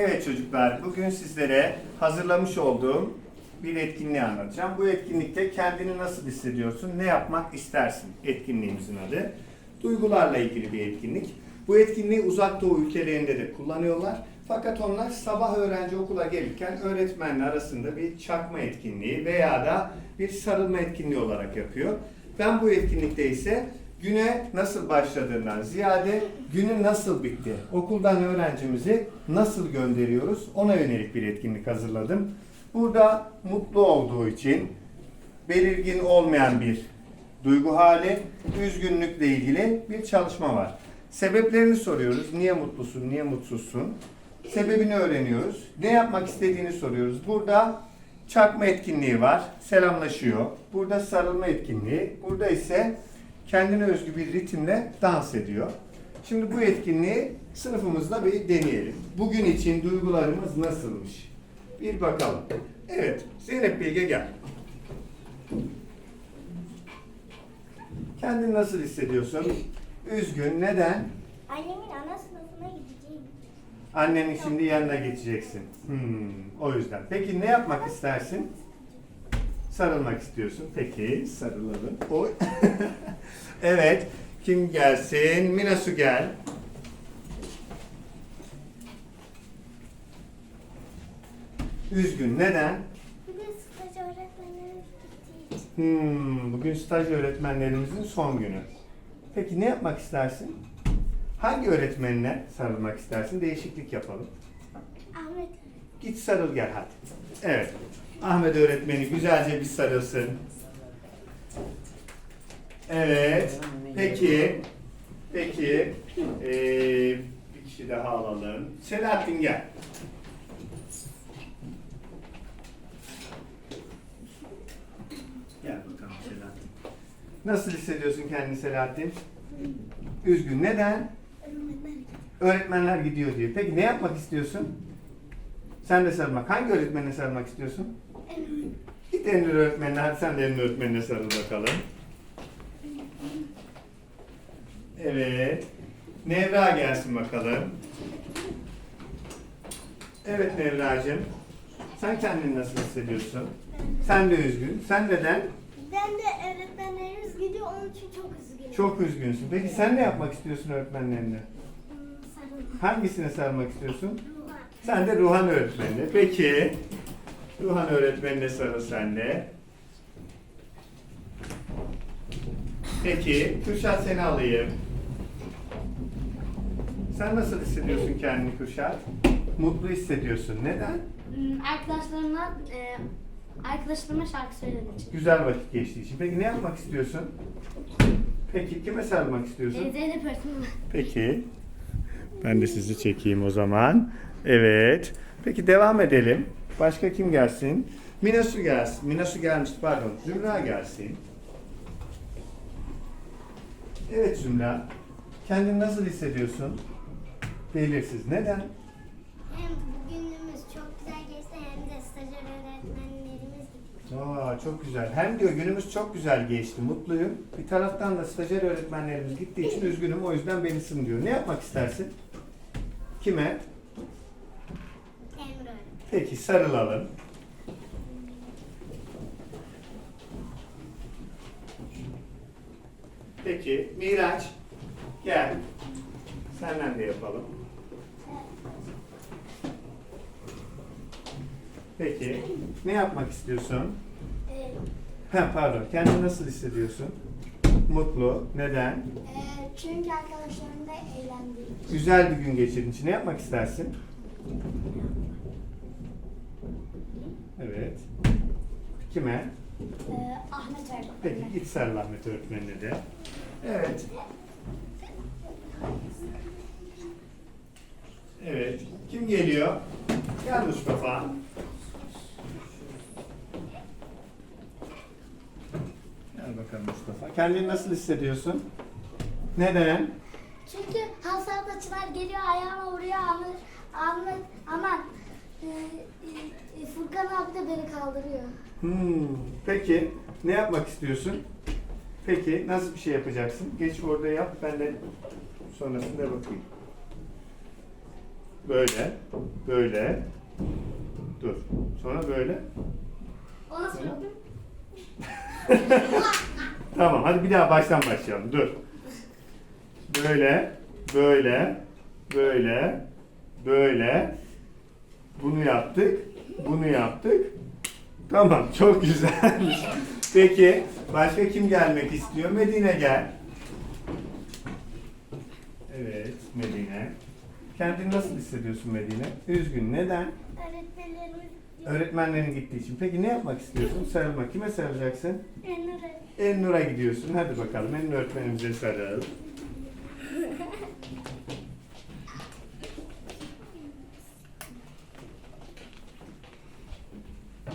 Evet çocuklar, bugün sizlere hazırlamış olduğum bir etkinliği anlatacağım. Bu etkinlikte kendini nasıl hissediyorsun, ne yapmak istersin etkinliğimizin adı. Duygularla ilgili bir etkinlik. Bu etkinliği uzak doğu ülkelerinde de kullanıyorlar. Fakat onlar sabah öğrenci okula gelirken öğretmenle arasında bir çakma etkinliği veya da bir sarılma etkinliği olarak yapıyor. Ben bu etkinlikte ise güne nasıl başladığından ziyade günün nasıl bitti, okuldan öğrencimizi nasıl gönderiyoruz ona yönelik bir etkinlik hazırladım. Burada mutlu olduğu için belirgin olmayan bir duygu hali, üzgünlükle ilgili bir çalışma var. Sebeplerini soruyoruz. Niye mutlusun, niye mutsuzsun? Sebebini öğreniyoruz. Ne yapmak istediğini soruyoruz. Burada çakma etkinliği var. Selamlaşıyor. Burada sarılma etkinliği. Burada ise kendine özgü bir ritimle dans ediyor. Şimdi bu etkinliği sınıfımızda bir deneyelim. Bugün için duygularımız nasılmış? Bir bakalım. Evet, Zeynep Bilge gel. Kendini nasıl hissediyorsun? Üzgün. Neden? Annemin ana sınıfına gideceğim. Annenin şimdi yanına geçeceksin. Hmm, o yüzden. Peki ne yapmak istersin? Sarılmak istiyorsun. Peki sarılalım. Oy. evet. Kim gelsin? Mina Su gel. Üzgün. Neden? Bugün staj öğretmenlerimiz gittiği için. Hmm, bugün staj öğretmenlerimizin son günü. Peki ne yapmak istersin? Hangi öğretmenine sarılmak istersin? Değişiklik yapalım. Ahmet Git sarıl gel hadi. Evet. Ahmet öğretmeni güzelce bir sarılsın. Evet. Peki. Peki. Ee, bir kişi daha alalım. Selahattin gel. Gel bakalım Selahattin. Nasıl hissediyorsun kendini Selahattin? Üzgün. Neden? öğretmenler gidiyor diyor. Peki ne yapmak istiyorsun? Sen de sarılmak. Hangi öğretmenine sarılmak istiyorsun? Git Emre öğretmenine, hadi sen de Emre öğretmenine sarıl bakalım. Evet. Nevra gelsin bakalım. Evet Nevra'cığım. Sen kendini nasıl hissediyorsun? Sen de üzgün. Sen neden? Ben de öğretmenlerimiz gidiyor onun için çok üzgünüm. Çok üzgünsün. Peki sen ne yapmak istiyorsun öğretmenlerine? Hangisine sarılmak istiyorsun? Ruhan. Sen de Ruhan öğretmenine. Peki. Ruhan öğretmenine sarıl sen de. Peki. Kürşat seni alayım. Sen nasıl hissediyorsun kendini Kürşat? Mutlu hissediyorsun. Neden? Hmm, Arkadaşlarımla e, arkadaşlarıma şarkı söylediğim için. Güzel vakit geçtiği için. Peki ne yapmak istiyorsun? Peki kime sarılmak istiyorsun? E, Zeynep öğretmenim. Peki. Ben de sizi çekeyim o zaman. Evet. Peki devam edelim. Başka kim gelsin? Minasu gelsin. Minasu gelmişti pardon. Zümra gelsin. Evet Zümra. Kendini nasıl hissediyorsun? Belirsiz. Neden? Hem bugünümüz çok güzel geçti hem de stajyer öğretmenlerimiz gitti. Aa, çok güzel. Hem diyor günümüz çok güzel geçti. Mutluyum. Bir taraftan da stajyer öğretmenlerimiz gittiği için üzgünüm. O yüzden benisin diyor. Ne yapmak istersin? Kime? Emre. Peki sarılalım. Peki Miraç gel. Senden de yapalım. Peki ne yapmak istiyorsun? Ee, Ha pardon. Kendini nasıl hissediyorsun? Mutlu. Neden? e, çünkü arkadaşlarımla eğlendim. Güzel bir gün geçirdiğin için ne yapmak istersin? Evet. Kime? Ee, Ahmet öğretmen. Peki git sarıl Ahmet öğretmenine de. Evet. Evet. Kim geliyor? Gel Mustafa. Gel bakalım Mustafa. Kendini nasıl hissediyorsun? Neden? Çünkü hasardaçılar geliyor ayağıma vuruyor Ahmet, Ahmet aman e, e, Furkan abi de beni kaldırıyor. Hmm. Peki ne yapmak istiyorsun? Peki nasıl bir şey yapacaksın? Geç orada yap ben de sonrasında bakayım. Böyle. Böyle. Dur. Sonra böyle. O nasıl oldu? Tamam hadi bir daha baştan başlayalım. Dur. Böyle, böyle, böyle, böyle. Bunu yaptık. Bunu yaptık. Tamam çok güzel. Peki başka kim gelmek istiyor? Medine gel. Evet Medine. Kendini nasıl hissediyorsun Medine? Üzgün. Neden? Öğretmenlerimiz Öğretmenlerin gittiği için. Peki ne yapmak istiyorsun? Sarılmak. Kime sarılacaksın? Enur'a Ennur'a gidiyorsun. Hadi bakalım. Ennur öğretmenimize sarıl.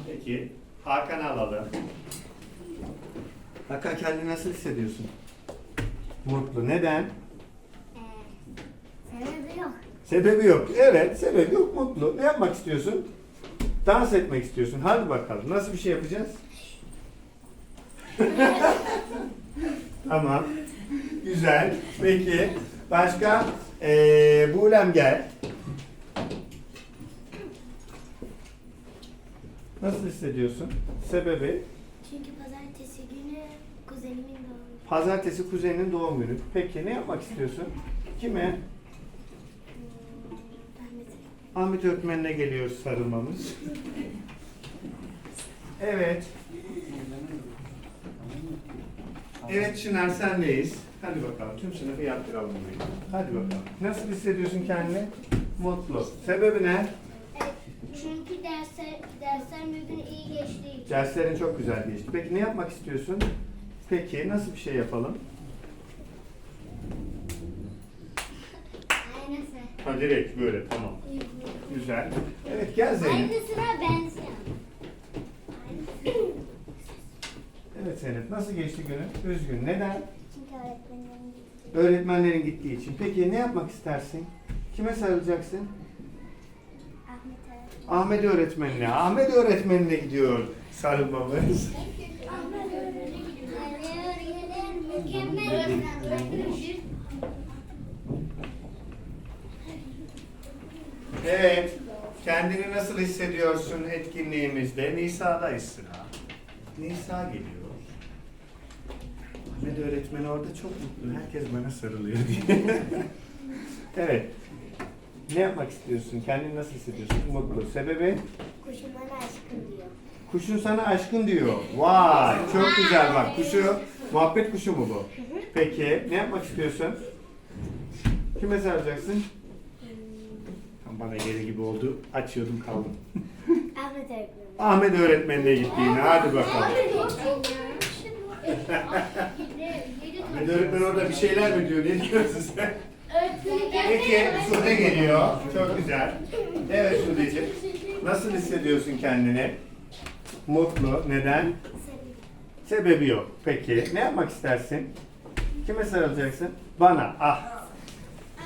Peki. Hakan'ı alalım. Hakan kendini nasıl hissediyorsun? Mutlu. Neden? Sebebi yok. Sebebi yok. Evet, sebebi yok. Mutlu. Ne yapmak istiyorsun? Dans etmek istiyorsun. Hadi bakalım. Nasıl bir şey yapacağız? tamam. Güzel. Peki. Başka? Ee, Buğlem gel. Nasıl hissediyorsun? Sebebi? Çünkü pazartesi günü kuzenimin doğum günü. Pazartesi kuzeninin doğum günü. Peki ne yapmak istiyorsun? Kime? Ahmet öğretmenine geliyor sarılmamız. Evet. Evet Çınar sendeyiz. Hadi bakalım tüm sınıfı yaptıralım burayı. Hadi bakalım. Nasıl hissediyorsun kendini? Mutlu. Sebebi ne? Çünkü dersler, dersler bugün iyi için. Derslerin çok güzel geçti. Peki ne yapmak istiyorsun? Peki nasıl bir şey yapalım? Aynısı. Ha direkt böyle tamam. Güzel. Evet gel Zeynep. Aynısına benziyor. Evet Zeynep nasıl geçti günün? Üzgün. Neden? Çünkü öğretmenlerim gitti. Öğretmenlerin gittiği için. Peki ne yapmak istersin? Kime sarılacaksın? Ahmet öğretmen. Ahmet öğretmenine. Ahmet öğretmenine gidiyor sarılmamız. Ahmet öğretmenine gidiyor. Mükemmel öğretmenler. Evet. Kendini nasıl hissediyorsun etkinliğimizde? Nisa'dayız sıra. Nisa geliyor. Ahmet öğretmen orada çok mutlu. Herkes bana sarılıyor diye. evet. Ne yapmak istiyorsun? Kendini nasıl hissediyorsun? Mutlu. Sebebi? Kuşum bana aşkım diyor. Kuşun sana aşkın diyor. Vay çok güzel bak. Kuşu muhabbet kuşu mu bu? Peki ne yapmak istiyorsun? Kime saracaksın? Bana geri gibi oldu. Açıyordum kaldım. Ahmet öğretmen. Ahmet öğretmenine gittiğini. Hadi bakalım. Ahmet öğretmen orada bir şeyler mi diyor? Ne diyor size? Peki Sude geliyor. Çok güzel. Evet Sude'ciğim. Nasıl hissediyorsun kendini? Mutlu. Neden? Sebebi yok. Peki ne yapmak istersin? Kime sarılacaksın? Bana. Ah.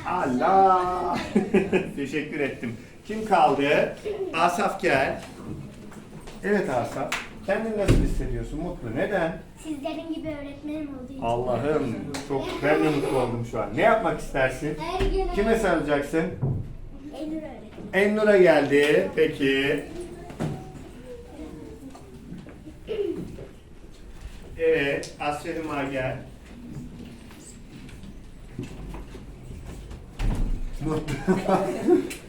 Allah. Teşekkür ettim. Kim kaldı? Asaf gel. Evet Asaf. Kendini nasıl hissediyorsun? Mutlu. Neden? Sizlerin gibi öğretmenim olduğu için. Allah'ım çok ben de mutlu oldum şu an. Ne yapmak istersin? Her gün Kime sarılacaksın? Eylül öğretmen. Ennur'a geldi. Peki. Evet, Asya Hüma gel. Mutlu.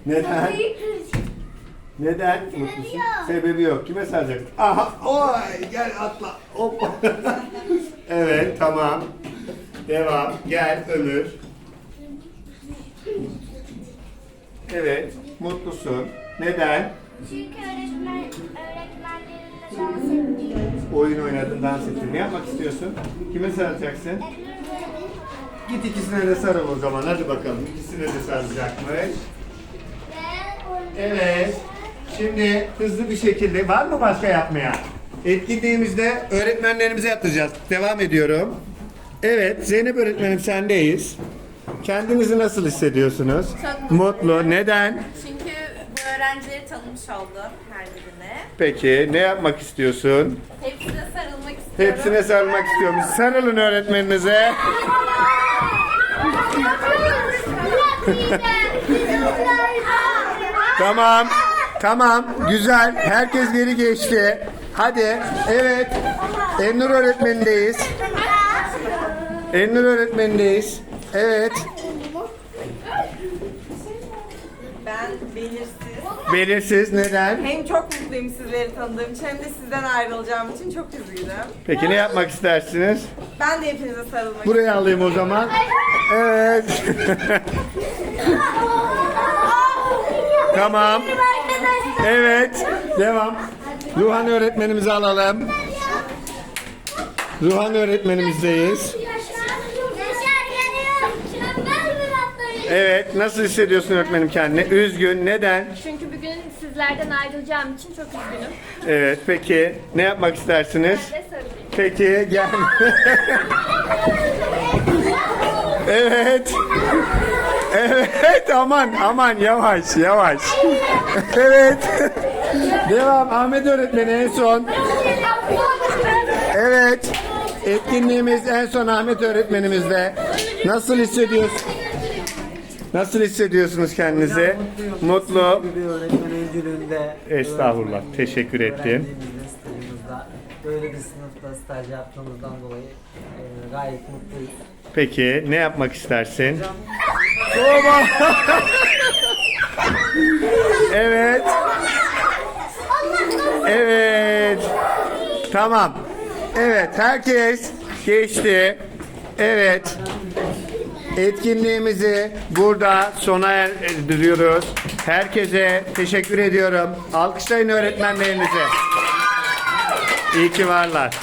Neden? Neden mutlusun? Sebebi yok. Kime saracaksın? Aha, oy, gel atla. Hop. evet, tamam. Devam. Gel Ömür. Evet, mutlusun. Neden? Çünkü öğretmen, öğretmenlerimle dans ediyorum. Oyun oynadın, dans ettin. Ne yapmak istiyorsun? Kime sarılacaksın? Git ikisine de sarıl o zaman. Hadi bakalım. İkisine de sarılacakmış. Evet. Şimdi hızlı bir şekilde var mı başka yapmaya? Etkinliğimizde öğretmenlerimize yapacağız. Devam ediyorum. Evet, Zeynep öğretmenim sendeyiz. Kendinizi nasıl hissediyorsunuz? Çok Mutlu. Neden? Çünkü bu öğrencileri tanımış oldum her birine. Peki, ne yapmak istiyorsun? Hepsine istiyorum. Hepsine sarılmak istiyormuş. Sarılın öğretmeninize. Tamam. Tamam. Güzel. Herkes geri geçti. Hadi. Evet. Ennur öğretmenindeyiz. Ennur öğretmenindeyiz. Evet. Ben belirsiz. Belirsiz. Neden? Hem çok mutluyum sizleri tanıdığım için hem de sizden ayrılacağım için çok üzgünüm. Peki ne yapmak istersiniz? Ben de hepinize sarılmak Buraya alayım o zaman. Evet. tamam. Evet. Devam. Ruhan öğretmenimizi alalım. Ruhan öğretmenimizdeyiz. Yaşar geliyor. Mükemmel bir hafta. Evet. Nasıl hissediyorsun öğretmenim kendini? Üzgün. Neden? Çünkü bugün sizlerden ayrılacağım için çok üzgünüm. Evet. Peki. Ne yapmak istersiniz? Sarılayım. Peki. Gel. evet. Evet. Aman aman yavaş yavaş. evet. Devam. Ahmet öğretmeni en son. Evet. Etkinliğimiz en son Ahmet öğretmenimizde. Nasıl hissediyorsunuz? Nasıl hissediyorsunuz kendinizi? Mutlu. Bir öğretmen öncülüğünde Estağfurullah, teşekkür ettim. stajımızda böyle bir sınıfta staj yaptığımızdan dolayı e, gayet mutluyuz. Peki ne yapmak istersin? Tuğba. evet. Evet. Tamam. Evet herkes geçti. Evet. Etkinliğimizi burada sona erdiriyoruz. Herkese teşekkür ediyorum. Alkışlayın öğretmenlerinizi. İyi ki varlar.